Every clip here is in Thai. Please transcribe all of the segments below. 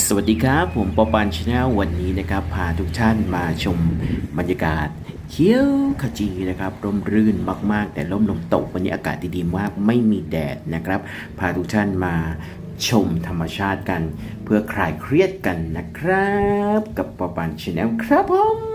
สวัสดีครับ ผมปอปันชาแนลวันนี้นะครับพาทุกท่านมาชมบรรยากาศเขียวขจีนะครับร่มรื่นมาก ๆ แต่ร่มลมตกวันนี้อากาศดีๆมากไม่มีแดดนะครับ พาทุกท่านมาชมธรรมชาติกัน เพื่อคลายเครียดกันนะครับ กับปอปันชาแนลครับผม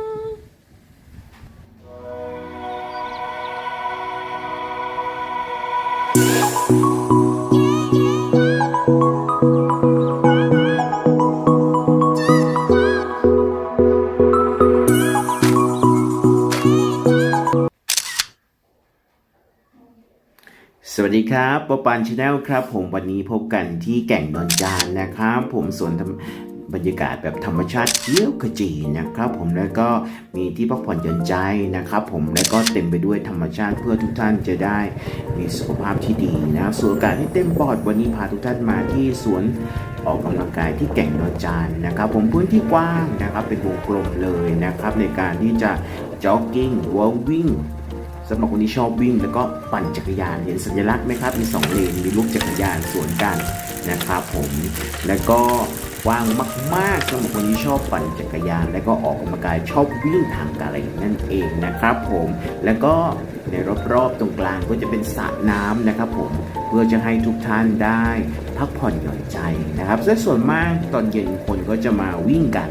สวัสดีครับปอปันชาแนลครับ ผมวันนี้พบกันที่แก่งดอนจานนะครับ ผมสวนธรรมบรรยากาศแบบธรรมชาติเขียวขจีนะครับ ผมแล้วก็มีที่พักผ่อนหย่อนใจนะครับ ผมแล้วก็เต็มไปด้วยธรรมชาติเพื่อทุกท่านจะได้มีสุขภาพที่ดีนะสวนอากาศที่เต็มปอดวันนี้พาทุกท่านมาที่สวนออกกำลังกายที่แก่งดอนจานนะครับ ผมพื้นที่กว้างนะครับเป็นวงกลมเลยนะครับ ในการที่จะจ็อกกิ้งวอลวิ่ง สำหรับคนที่ชอบวิ่งแล้วก็ปั่นจักรยานเห็นสัญลักษณ์ไหมครับมี2เลนมีลูกจักรยานสวนกันนะครับผมแล้วก็ว้างมากๆสำหรับคนที่ชอบปั่นจักรยาน แล้วก็ออกกำลังกายชอบวิ่งทางไกลนั่นเองนะครับผมแล้วก็ในรอบๆตรงกลางก็จะเป็นสระน้ำนะครับผมเพื่อจะให้ทุกท่านได้พักผ่อนหย่อนใจนะครับและส่วนมากตอนเย็นคนก็จะมาวิ่งกัน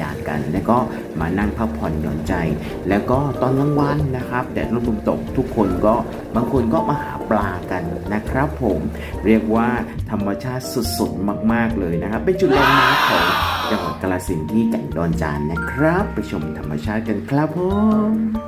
ยานกัน แล้วก็มานั่งพักผ่อนหย่อนใจ แล้วก็ตอนกลางวันนะครับแดดร่มตกทุกคนก็บางคนก็มาหาปลากันนะครับผมเรียกว่าธรรมชาติสุดๆมาก ๆ เลยนะครับ เป็นจุดแลนด์มาร์คของจังหวัดกาฬสินธุ์ที่แก่งดอนจานนะครับ ไปชมธรรมชาติกันครับผม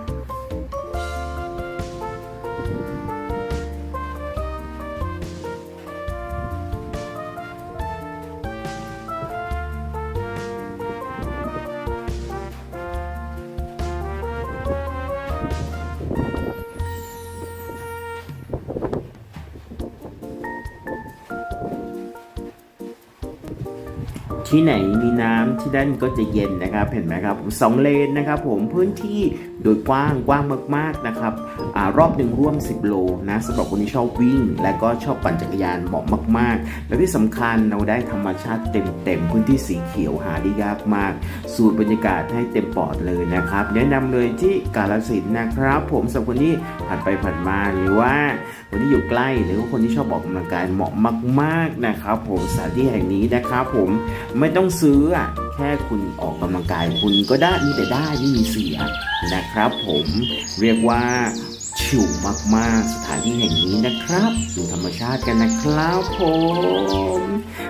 ที่ไหนมีน้ำที่นั่นก็จะเย็นนะครับ เห็นไหมครับสองเลนนะครับ ผมพื้นที่โดยกว้างกว้างมากๆนะครับ รอบหนึ่งร่วม 10 โลนะสำหรับคนที่ชอบวิ่ง และก็ชอบปั่นจักรยานเหมาะมาก ๆ และที่สำคัญเราได้ธรรมชาติเต็มๆพื้นที่สีเขียวหาได้ยากมาก สูตรบรรยากาศให้เต็มปอดเลยนะครับ แนะนำเลยที่กาลสินนะครับ ผมสำหรับคนที่ผ่านไปผ่านมาหรือว่าคนที่อยู่ใกล้หรือว่าคนที่ชอบออกกำลังกายเหมาะมาก ๆนะครับ ผมสถานที่แห่งนี้นะครับ ผมไม่ต้องซื้อแค่คุณออกกำลังกายคุณก็ได้มีแต่ได้ไม่มีเสียนะครับ ผมเรียกว่า ชิลมากๆ สถานที่แห่งนี้นะครับ ดูธรรมชาติกันนะครับผม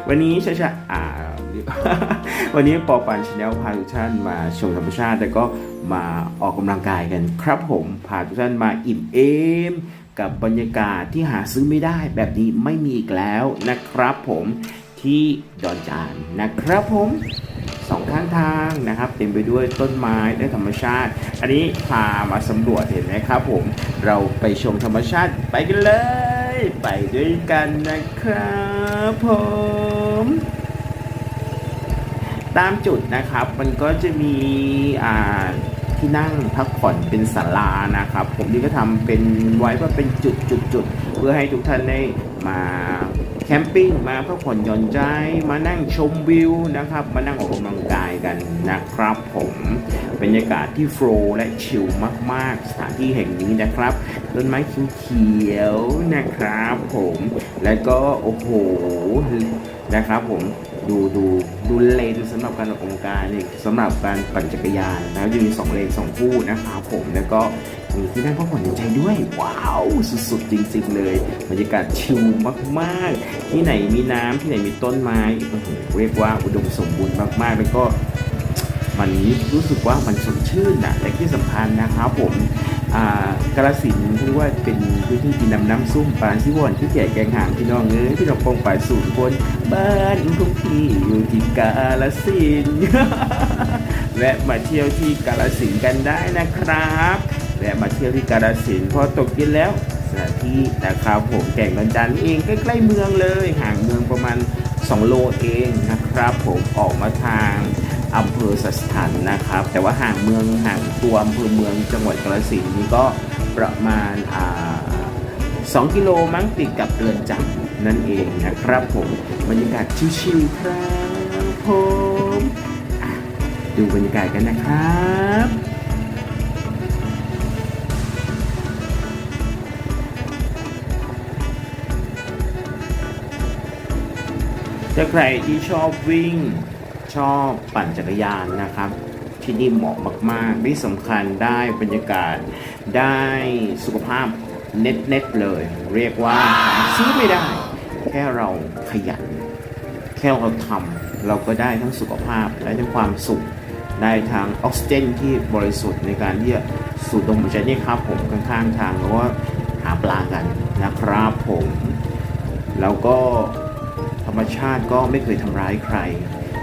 วันนี้ชาชาอ่า วันนี้ปอปันชาแนลพาทุกท่านมาชมธรรมชาติ แล้วก็มาออกกำลังกายกันครับผม พาทุกท่านมาอิ่มเอมกับบรรยากาศที่หาซื้อไม่ได้แบบนี้ไม่มีอีกแล้วนะครับผมที่ดอนจานนะครับผม สองข้างทางนะครับ เต็มไปด้วยต้นไม้และธรรมชาติ อันนี้พามาสำรวจเห็นไหมครับผมเราไปชมธรรมชาติไปกันเลย ไปด้วยกันนะครับผมตามจุดนะครับมันก็จะมีอ่าที่นั่งพักผ่อนเป็นศาลานะครับ ผมนี่ก็ทำเป็นไว้ว่าเป็นจุดจุดจุดเพื่อให้ทุกท่านได้มา แคมปิ้งมาพักผ่อนหย่อนใจ มานั่งชมวิวนะครับ มานั่งออกกำลังกายกันนะครับผมบรรยากาศที่โฟล์และชิลมาก ๆ สถานที่แห่งนี้นะครับต้นไม้เขียวๆนะครับผมแล้วก็โอ้โหนะครับผมดูดูดูเลนสำหรับการออกกำลังกายสำหรับการปั่นจักรยานแล้วจะมีสองเลนสองคู่นะครับผมแล้วก็ มีที่นั่งพักผ่อนหย่อนใจด้วย ว้าว สุดๆ จริงๆ เลยบรรยากาศชิลมากๆ ที่ไหนมีน้ำที่ไหนมีต้นไม้โอ้โหเรียกว่าอุดมสมบูรณ์มากๆ แล้วก็มันรู้สึกว่ามันสดชื่นนะและที่สำคัญนะครับผมกาลสินเรียกว่าเป็นพื้นที่ดินน้ำน้ำซุ่มปานซิวอนที่แก่แกงหางพี่น้องเอ้ยพี่น้องปองป่าสูนคนบ้านทุกที่อยู่ที่กาลสินแวะมาเที่ยวที่กาลสินกันได้นะครับ แวะมาเที่ยวที่กาลสินธุ์พอตกเย็นแล้วสถานที่นะครับผมแก่งดอนจันเองใกล้ๆเมืองเลย ห่างเมืองประมาณ 2 โลเองนะครับ ผมออกมาทางอำเภอสัสถันนะครับ แต่ว่าห่างเมืองห่างตัวอำเภอเมืองจังหวัดกาฬสินธุ์นี่ก็ประมาณอ่า2กิโลมั้งติดกับเรือนจำนั่นเองนะครับผมบรรยากาศชิวๆครับผมดูบรรยากาศกันนะครับ ถ้าใครที่ชอบวิ่งชอบปั่นจักรยานนะครับ ที่นี่เหมาะมากๆที่สำคัญได้บรรยากาศได้สุขภาพเน็ตๆเลย เรียกว่าหาซื้อไม่ได้ แค่เราขยัน แค่เราทำเราก็ได้ทั้งสุขภาพได้ทั้งความสุขได้ทั้งออกซิเจนที่บริสุทธิ์ในการที่จะสูดดมหายใจนี่ครับผมข้างๆทางแล้วก็หาปลากันนะครับผม แล้วก็ รรมชาติก็ไม่เคยทำร้ายใคร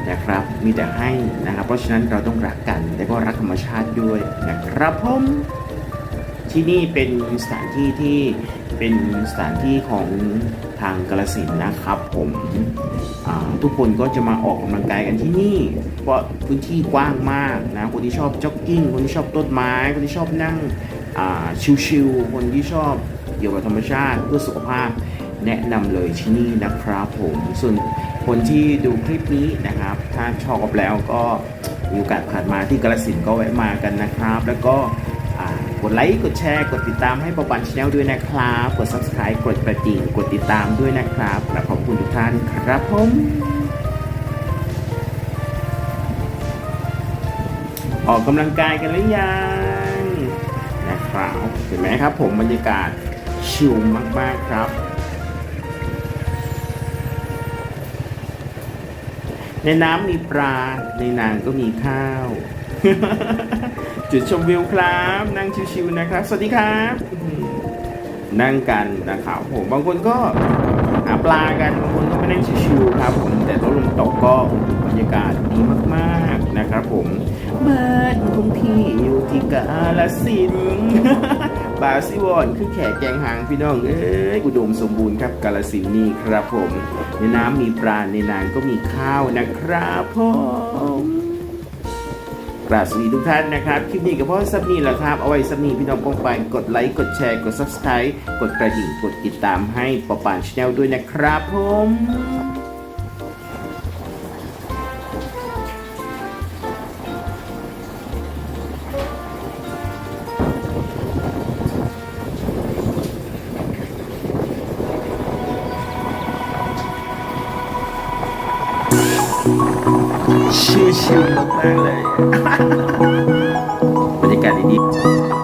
นะครับ มีแต่ให้นะครับ เพราะฉะนั้นเราต้องรักกันและก็รักธรรมชาติด้วยนะครับผมที่นี่เป็นสถานที่ที่เป็นสถานที่ของทางกาลสินนะครับผมทุกคนก็จะมาออกกำลังกายกันที่นี่ เพราะพื้นที่กว้างมากนะคนที่ชอบจ็อกกิ้งคนที่ชอบต้นไม้ คนที่ชอบนั่งชิลๆคนที่ชอบเกี่ยวกับธรรมชาติเพื่อสุขภาพ แนะนำเลยที่นี่นะครับผมส่วนคนที่ดูคลิปนี้นะครับ ถ้าชอบแล้วก็มีโอกาสผ่านมาที่กาลสินก็แวะมากันนะครับ แล้วก็กดไลค์ กดแชร์ กดติดตามให้ปอปันชาแนลด้วยนะครับ กด subscribe กดกระดิ่งกดติดตามด้วยนะครับและขอบคุณทุกท่านครับผมออกกำลังกายกันหรือยังนะครับเห็นไหมครับผมบรรยากาศชิลมากๆครับ ในน้ำมีปลา ในนางก็มีข้าว จุดชมวิวครับ นั่งชิวๆนะครับ สวัสดีครับ นั่งกันนะครับผมบางคนก็หาปลากันบางคนก็มานั่งชิวๆครับผมแต่ตกลมตกก็บรรยากาศดีมากๆนะครับผมบ้านของพี่อยู่ที่กาลสิน บาซิวอนคือแขกแกงหางพี่น้องเอ้ยอุดมสมบูรณ์ครับกาลสินนี่ครับผม ในน้ำมีปลาในนางก็มีข้าวนะครับผมกราบสวัสดีทุกท่านนะครับ คลิปนี้กับพ่อซับนี่แหละครับ เอาไว้ซับนี่พี่น้องปองไปกดไลค์ กดแชร์ กด subscribe กดกระดิ่ง กดติดตามให้ปอปานชาแนลด้วยนะครับผม ชิวๆมากๆเลยบรรยากาศดีๆ